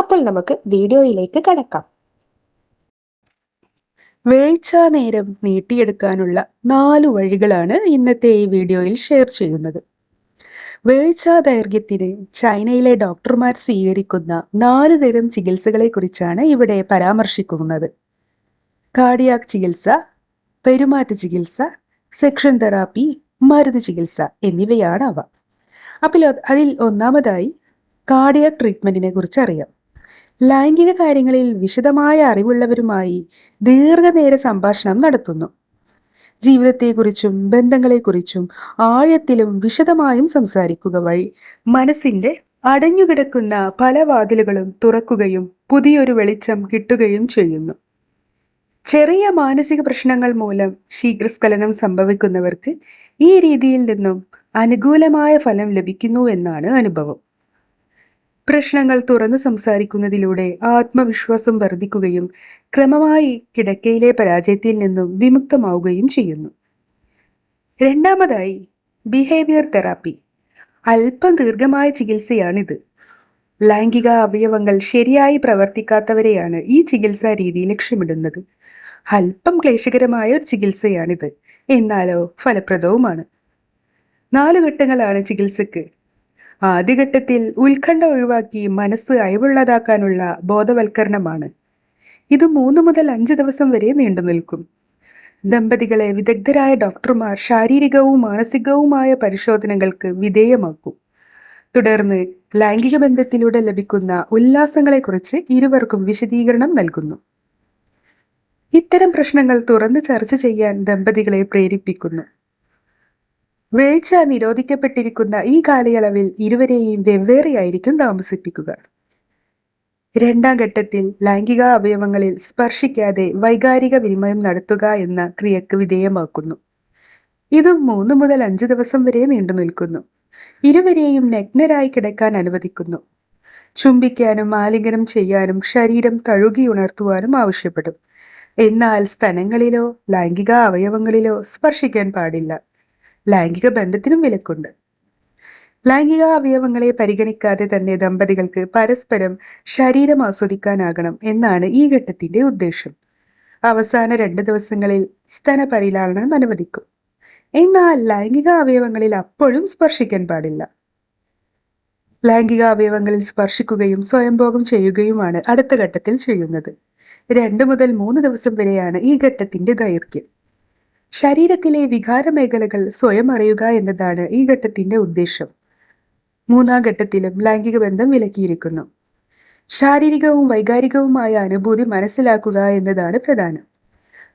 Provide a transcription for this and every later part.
അപ്പോൾ നമുക്ക് വീഡിയോയിലേക്ക് കടക്കാം. വേഴ്ച നേരം നീട്ടിയെടുക്കാനുള്ള നാല് വഴികളാണ് ഇന്നത്തെ ഈ വീഡിയോയിൽ ഷെയർ ചെയ്യുന്നത്. വേഴ്ച ദൈർഘ്യത്തിന് ചൈനയിലെ ഡോക്ടർമാർ സ്വീകരിക്കുന്ന നാല് തരം ചികിത്സകളെ കുറിച്ചാണ് ഇവിടെ പരാമർശിക്കുന്നത്. കാർഡിയാക് ചികിത്സ പെരുമാറ്റ ചികിത്സ സെക്ഷൻ തെറാപ്പി മരുന്ന് ചികിത്സ എന്നിവയാണ് അവ. അപ്പോൾ അതിൽ ഒന്നാമതായി കാർഡിയാക് ട്രീറ്റ്മെന്റിനെ കുറിച്ച് അറിയാം. ലൈംഗിക കാര്യങ്ങളിൽ വിശദമായ അറിവുള്ളവരുമായി ദീർഘനേര സംഭാഷണം നടത്തുന്നു. ജീവിതത്തെക്കുറിച്ചും ബന്ധങ്ങളെക്കുറിച്ചും ആഴത്തിലും വിശദമായും സംസാരിക്കുക വഴി മനസ്സിന്റെ അടഞ്ഞുകിടക്കുന്ന പല വാതിലുകളും തുറക്കുകയും പുതിയൊരു വെളിച്ചം കിട്ടുകയും ചെയ്യുന്നു. ചെറിയ മാനസിക പ്രശ്നങ്ങൾ മൂലം ശീഘ്രസ്ഖലനം സംഭവിക്കുന്നവർക്ക് ഈ രീതിയിൽ നിന്നും അനുകൂലമായ ഫലം ലഭിക്കുന്നു എന്നാണ് അനുഭവം. പ്രശ്നങ്ങൾ തുറന്നു സംസാരിക്കുന്നതിലൂടെ ആത്മവിശ്വാസം വർദ്ധിക്കുകയും ക്രമമായി കിടക്കയിലെ പരാജയത്തിൽ നിന്നും വിമുക്തമാവുകയും ചെയ്യുന്നു. രണ്ടാമതായി ബിഹേവിയർ തെറാപ്പി അല്പം ദീർഘമായ ചികിത്സയാണിത്. ലൈംഗിക അവയവങ്ങൾ ശരിയായി പ്രവർത്തിക്കാത്തവരെയാണ് ഈ ചികിത്സാ രീതി ലക്ഷ്യമിടുന്നത്. അല്പം ക്ലേശകരമായ ഒരു ചികിത്സയാണിത്. എന്നാലോ ഫലപ്രദവുമാണ്. നാല് ഘട്ടങ്ങളാണ് ചികിത്സക്ക്. ആദ്യഘട്ടത്തിൽ ഉത്കണ്ഠ ഒഴിവാക്കി മനസ്സ് അയവുള്ളതാക്കാനുള്ള ബോധവൽക്കരണമാണ്. ഇത് മൂന്ന് മുതൽ അഞ്ച് ദിവസം വരെ നീണ്ടു നിൽക്കും. ദമ്പതികളെ വിദഗ്ധരായ ഡോക്ടർമാർ ശാരീരികവും മാനസികവുമായ പരിശോധനകൾക്ക് വിധേയമാക്കും. തുടർന്ന് ലൈംഗിക ബന്ധത്തിലൂടെ ലഭിക്കുന്ന ഉല്ലാസങ്ങളെക്കുറിച്ച് ഇരുവർക്കും വിശദീകരണം നൽകുന്നു. ഇത്തരം പ്രശ്നങ്ങൾ തുറന്ന് ചർച്ച ചെയ്യാൻ ദമ്പതികളെ പ്രേരിപ്പിക്കുന്നു. വേഴ്ച നിരോധിക്കപ്പെട്ടിരിക്കുന്ന ഈ കാലയളവിൽ ഇരുവരെയും വെവ്വേറെയായിരിക്കും താമസിപ്പിക്കുക. രണ്ടാം ഘട്ടത്തിൽ ലൈംഗിക അവയവങ്ങളിൽ സ്പർശിക്കാതെ വൈകാരിക വിനിമയം നടത്തുക എന്ന ക്രിയക്ക് വിധേയമാക്കുന്നു. ഇതും മൂന്ന് മുതൽ അഞ്ച് ദിവസം വരെ നീണ്ടു നിൽക്കുന്നു. ഇരുവരെയും നഗ്നരായി കിടക്കാൻ അനുവദിക്കുന്നു. ചുംബിക്കാനും ആലിംഗനം ചെയ്യാനും ശരീരം തഴുകി ഉണർത്തുവാനും ആവശ്യപ്പെടും. എന്നാൽ സ്തനങ്ങളിലോ ലൈംഗിക അവയവങ്ങളിലോ സ്പർശിക്കാൻ പാടില്ല. ലൈംഗിക ബന്ധത്തിനും വിലക്കുണ്ട്. ലൈംഗിക അവയവങ്ങളെ പരിഗണിക്കാതെ തന്നെ ദമ്പതികൾക്ക് പരസ്പരം ശരീരം ആസ്വദിക്കാനാകണം എന്നാണ് ഈ ഘട്ടത്തിന്റെ ഉദ്ദേശം. അവസാന രണ്ട് ദിവസങ്ങളിൽ സ്തന പരിലാളനം അനുവദിക്കും. എന്നാൽ ലൈംഗിക അവയവങ്ങളിൽ അപ്പോഴും സ്പർശിക്കാൻ പാടില്ല. ലൈംഗിക അവയവങ്ങളിൽ സ്പർശിക്കുകയും സ്വയംഭോഗം ചെയ്യുകയുമാണ് അടുത്ത ഘട്ടത്തിൽ ചെയ്യുന്നത്. രണ്ട് മുതൽ മൂന്ന് ദിവസം വരെയാണ് ഈ ഘട്ടത്തിന്റെ ദൈർഘ്യം. ശരീരത്തിലെ വികാര മേഖലകൾ സ്വയം അറിയുക എന്നതാണ് ഈ ഘട്ടത്തിന്റെ ഉദ്ദേശം. മൂന്നാം ഘട്ടത്തിലും ലൈംഗിക ബന്ധം വിലക്കിയിരിക്കുന്നു. ശാരീരികവും വൈകാരികവുമായ അനുഭൂതി മനസ്സിലാക്കുക എന്നതാണ് പ്രധാനം.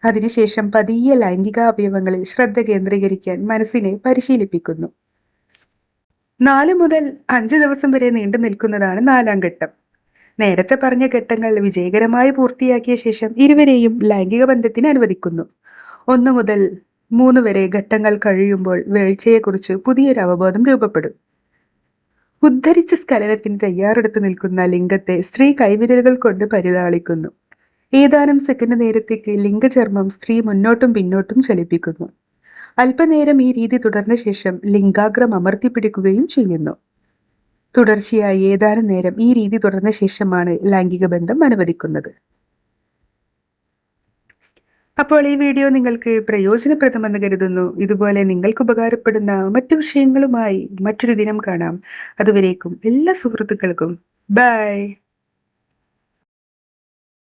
അതിനുശേഷം പതിയെ ലൈംഗിക അവയവങ്ങളിൽ ശ്രദ്ധ കേന്ദ്രീകരിക്കാൻ മനസ്സിനെ പരിശീലിപ്പിക്കുന്നു. നാല് മുതൽ അഞ്ച് ദിവസം വരെ നീണ്ടു നിൽക്കുന്നതാണ് നാലാം ഘട്ടം. നേരത്തെ പറഞ്ഞ ഘട്ടങ്ങൾ വിജയകരമായി പൂർത്തിയാക്കിയ ശേഷം ഇരുവരെയും ലൈംഗിക ബന്ധത്തിന് അനുവദിക്കുന്നു. ഒന്ന് മുതൽ മൂന്ന് വരെ ഘട്ടങ്ങൾ കഴിയുമ്പോൾ വീഴ്ചയെക്കുറിച്ച് പുതിയൊരു അവബോധം രൂപപ്പെടും. ഉദ്ധരിച്ച സ്കലനത്തിന് തയ്യാറെടുത്ത് നിൽക്കുന്ന ലിംഗത്തെ സ്ത്രീ കൈവിരലുകൾ കൊണ്ട് പരിലാളിക്കുന്നു. ഏതാനും സെക്കൻഡ് നേരത്തേക്ക് ലിംഗചർമ്മം സ്ത്രീ മുന്നോട്ടും പിന്നോട്ടും ചലിപ്പിക്കുന്നു. അല്പനേരം ഈ രീതി തുടർന്ന ശേഷം ലിംഗാഗ്രം അമർത്തിപ്പിടിക്കുകയും ചെയ്യുന്നു. തുടർച്ചയായി ഏതാനും നേരം ഈ രീതി തുടർന്ന ശേഷമാണ് ലൈംഗിക ബന്ധം അനുവദിക്കുന്നത്. അപ്പോൾ ഈ വീഡിയോ നിങ്ങൾക്ക് പ്രയോജനപ്രദമെന്ന് കരുതുന്നു. ഇതുപോലെ നിങ്ങൾക്ക് ഉപകാരപ്പെടുന്ന മറ്റു വിഷയങ്ങളുമായി മറ്റൊരു ദിനം കാണാം. അതുവരേക്കും എല്ലാ സുഹൃത്തുക്കൾക്കും. ബൈ.